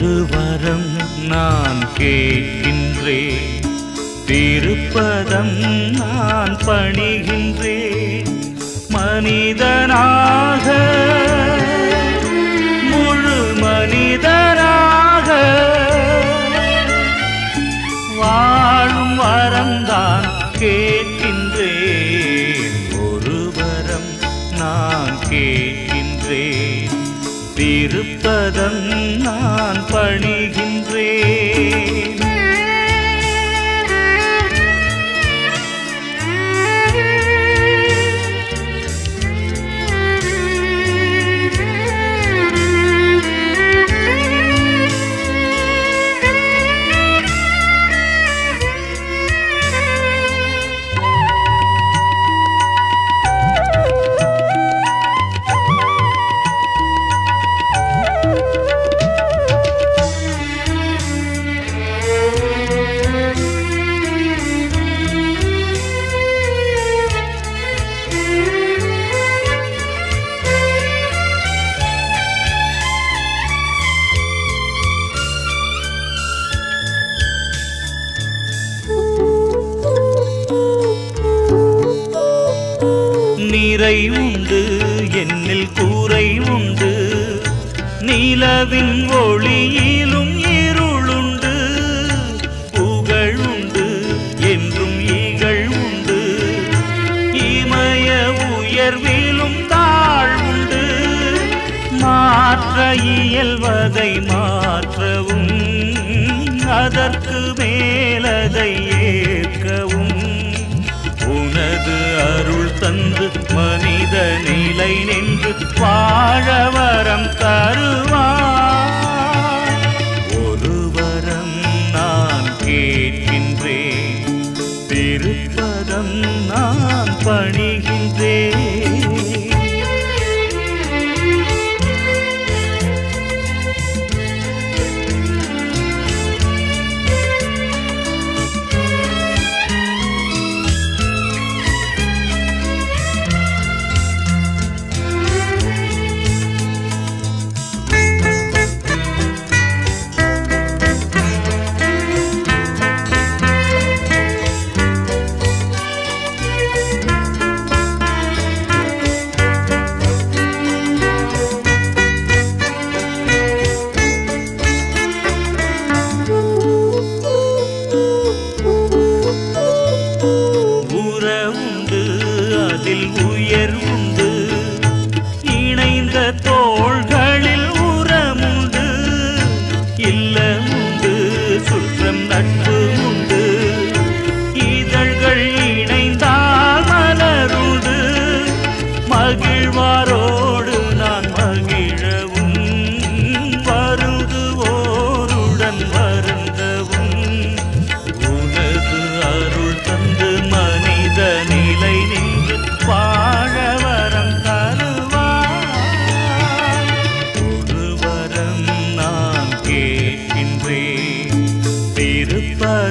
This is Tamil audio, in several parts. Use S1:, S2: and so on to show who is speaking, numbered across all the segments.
S1: ஒரு வரம் நான் கேட்கின்றேன். திருப்பதம் நான் பணிகின்றேன். மனிதனாக முழு மனிதனாக வாழும் வரம்தான் கேட்கின்றேன். ஒரு வரம் நான் கேட்கின்றேன். திருப்பதம் நீரை உண்டு என்னில் கூரை உண்டு. நீலவின் ஒளியிலும் இருளுண்டு. புகழ் உண்டு என்றும் ஈகள் உண்டு. இமய உயர்விலும் தாழ்வுண்டு மாற்ற இயல்வதை மாற்றவும் அதற்கு மேலதை ஏற்கவும். தந்து அருள் தந்து மனித நிலை நின்று வாழ வரம் தருவார். ஒரு வரம் நான் கேட்கின்றேன் திருப்பதம் நான் பணி الوجود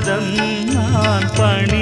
S1: பாதம் நான் பணி